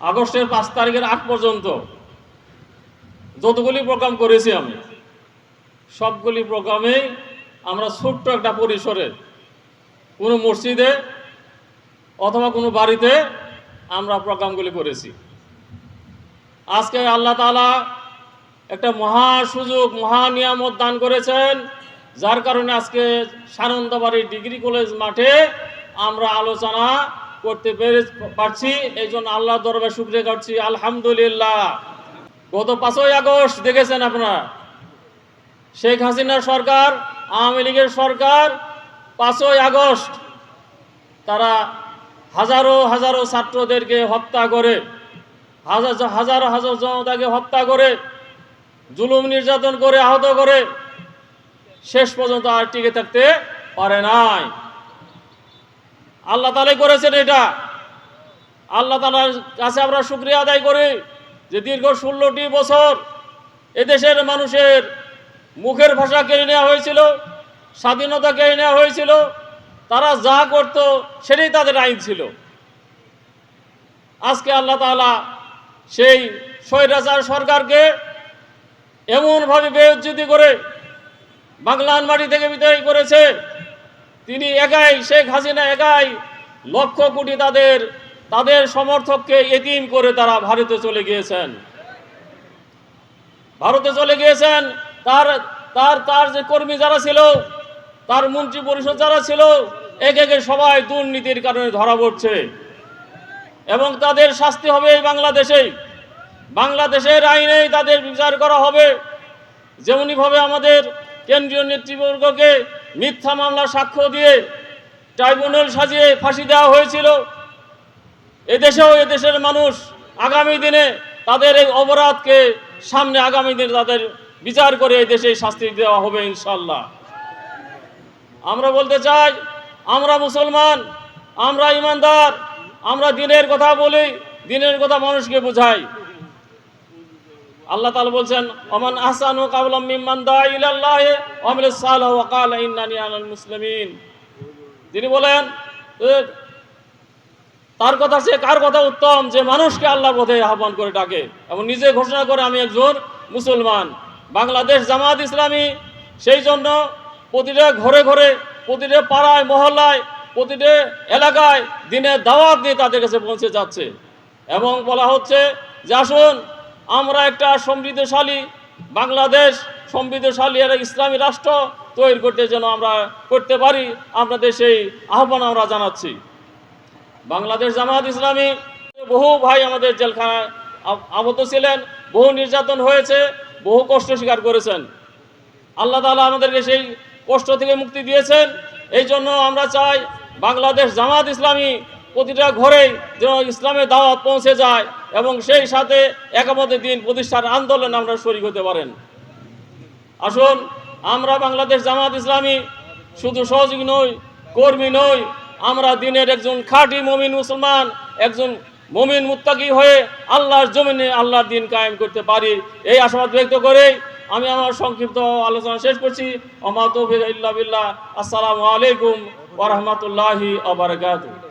আগস্টের পাঁচ তারিখের আগ পর্যন্ত যতগুলি প্রোগ্রাম করেছি আমি, সবগুলি প্রোগ্রামেই আমরা ছোট্ট একটা পরিসরে কোনো মসজিদে অথবা কোনো বাড়িতে আমরা প্রোগ্রামগুলি করেছি। আজকে আল্লাহ তাআলা একটা মহা সুযোগ, মহা নিয়ামত দান করেছেন, যার কারণে আজকে সানন্দবাড়ি ডিগ্রি কলেজ মাঠে আমরা আলোচনা করতে পেরে পারছি এই জন্য আল্লাহ দরবার শুক্রিয়া করছি আলহামদুলিল্লাহ। গত পাঁচই আগস্ট, দেখেছেন আপনারা? শেখ হাসিনার সরকার, আওয়ামী লীগের সরকার, পাঁচই আগস্ট তারা হাজারো হাজারো ছাত্রদেরকে হত্যা করে, হাজার হাজার হাজার জনতাকে হত্যা করে, জুলুম নির্যাতন করে, আহত করে, শেষ পর্যন্ত আর টিকে থাকতে পারে নাই। আল্লাহ তালাই করেছেন এটা। আল্লাহ তালার কাছে আমরা শুক্রিয়া আদায় করি যে দীর্ঘ ষোলোটি বছর এদেশের মানুষের মুখের ভাষা কেড়ে নেওয়া হয়েছিল, স্বাধীনতা কেড়ে নেওয়া হয়েছিল, তারা যা করত সেটাই তাদের আইন ছিল। আজকে আল্লাহ তাআলা সেই স্বৈরাচার সরকারকে এমনভাবে বেউজ্জুতি করে বাংলার মাটি থেকে বিদায় করেছে তিনি একাই, শেখ হাসিনা একাই লক্ষ কোটি তাদের তাদের সমর্থককে এতিম করে তারা ভারতে চলে গিয়েছেন। ভারতে চলে গিয়েছেন, তার তার তার যে কর্মী যারা ছিল, তার মন্ত্রী পরিষদ যারা ছিল, একে একে সবাই দুর্নীতির কারণে ধরা পড়ছে। এবং তাদের শাস্তি হবে এই বাংলাদেশেই বাংলাদেশের আইনেই তাদের বিচার করা হবে। যেমনিভাবে আমাদের কেন্দ্রীয় নেতৃবর্গকে মিথ্যা মামলা সাক্ষ্য দিয়ে ট্রাইব্যুনাল সাজিয়ে ফাঁসি দেওয়া হয়েছিল। এদেশেও এদেশের মানুষ আগামী দিনে তাদের এই অপরাধকে সামনে আগামী দিনে তাদের বিচার করে এই দেশে শাস্তি দেওয়া হবে ইনশাল্লাহ আমরা বলতে চাই, আমরা মুসলমান, আমরা ইমানদার, আমরা দিনের কথা বলি, দিনের কথা মানুষকে বোঝাই। আল্লাহ তাআলা বলছেন, ওমান আহসানু কাওলাম মিম্মান দা ইলাল্লাহ ওয়া আমিলা সালাহ ওয়া ইন্নানি আনাল মুসলিমিন। তিনি বলেন তার কথা সে কার কথা উত্তম? যে মানুষকে আল্লাহ পথে আহ্বান করে ডাকে এবং নিজে ঘোষণা করে আমি একজন মুসলমান। বাংলাদেশ জামাত ইসলামী, সেই জন্য প্রতিটা ঘরে ঘরে, প্রতিটা পাড়ায়, মহল্লায়, প্রতিটা এলাকায় দিনের দাওয়াত দিয়ে তাদের কাছে পৌঁছে যাচ্ছে। এবং বলা হচ্ছে যে, আসুন আমরা একটা সমৃদ্ধশালী বাংলাদেশ, সমৃদ্ধশালী একটা ইসলামী রাষ্ট্র তৈরি করতে যেন আমরা করতে পারি, আপনাদের সেই আহ্বান আমরা জানাচ্ছি। বাংলাদেশ জামাত ইসলামী, বহু ভাই আমাদের জেলখানায় আব- আবদ্ধ ছিলেন, বহু নির্যাতন হয়েছে, বহু কষ্ট স্বীকার করেছেন। আল্লাহ তাআলা আমাদেরকে সেই কষ্ট থেকে মুক্তি দিয়েছেন। এই জন্য আমরা চাই বাংলাদেশ জামাত ইসলামী প্রতিটা ঘরেই যেন ইসলামের দাওয়াত পৌঁছে যায় এবং সেই সাথে একামতে দিন প্রতিষ্ঠার আন্দোলন আমরা শরিক হতে পারেন। আসুন, আমরা বাংলাদেশ জামাত ইসলামী শুধু সহযোগী নই, কর্মী নই, আমরা দিনের একজন খাঁটি মমিন মুসলমান, একজন মমিন মুত্তাকি হয়ে আল্লাহর জমিনে আল্লাহর দিন কায়েম করতে পারি। এই আশাবাদ ব্যক্ত করেই আমি আমার সংক্ষিপ্ত আলোচনা শেষ করছি। অমাত আসসালামু আলাইকুম ওরহমতুল্লাহি আবরকাতুহ